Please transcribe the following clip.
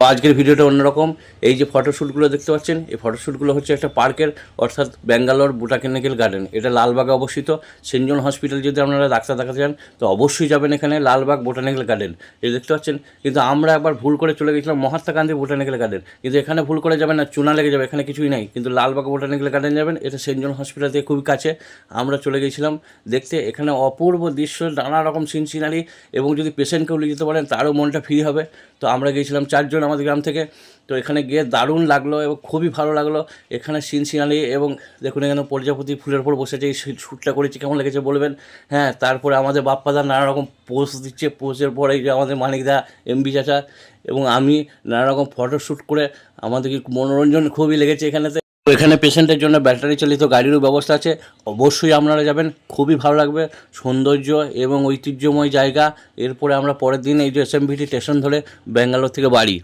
আজকের ভিডিওটা অন্যরকম। এই যে ফটোশ্যুটগুলো দেখতে পাচ্ছেন, এই ফটোশ্যুটগুলো হচ্ছে একটা পার্কের, অর্থাৎ ব্যাঙ্গালোর বোটাকেনিক্যাল গার্ডেন। এটা লালবাগে অবস্থিত। সেন্ট হসপিটাল যদি আপনারা ডাক্তার দেখাতে চান তো অবশ্যই যাবেন এখানে লালবাগ বোটানিক্যাল গার্ডেন। এই দেখতে পাচ্ছেন, কিন্তু আমরা একবার ভুল করে চলে গেছিলাম মহাত্মা গান্ধী বোটানিক্যাল গার্ডেন। কিন্তু এখানে ভুল করে যাবেন না, চুনা লেগে যাবে, এখানে কিছুই নাই। কিন্তু লালবাগ বোটানিক্যাল গার্ডেন যাবেন, এটা সেন্ট জন হসপিটাল থেকে খুবই কাছে। আমরা চলে গেছিলাম দেখতে, এখানে অপূর্ব দৃশ্য, নানা রকম সিন সিনারি এবং যদি পেশেন্টকেও নিয়ে যেতে পারেন, তারও মনটা ফ্রি হবে। তো আমরা গিয়েছিলাম চারজন আমাদের গ্রাম থেকে। তো এখানে গিয়ে দারুণ লাগল এবং খুবই ভালো লাগল। এখানে সিন সিনারি এবং দেখুন এখানে প্রজাপতি ফুলের উপর বসেছে, এই শ্যুটটা করেছি, কেমন লেগেছে বলবেন? হ্যাঁ তারপরে আমাদের বাপ্পাদা নানা রকম পোজ দিচ্ছে পোস্টের পরে যে আমাদের মানিকদা এমবি চাচা এবং আমি নানা রকম ফটো শ্যুট করে আমাদের মনোরঞ্জন খুবই লেগেছে এখানেতে। তো এখানে পেশেন্টের জন্য ব্যাটারি চালিত গাড়িরও ব্যবস্থা আছে, অবশ্যই আপনারা যাবেন, খুবই ভালো লাগবে। সৌন্দর্য এবং ঐতিহ্যময় জায়গা, এরপরে আমরা পরের দিন এই যে এসএমভিটি স্টেশন ধরে ব্যাঙ্গালোর থেকে বাড়ি।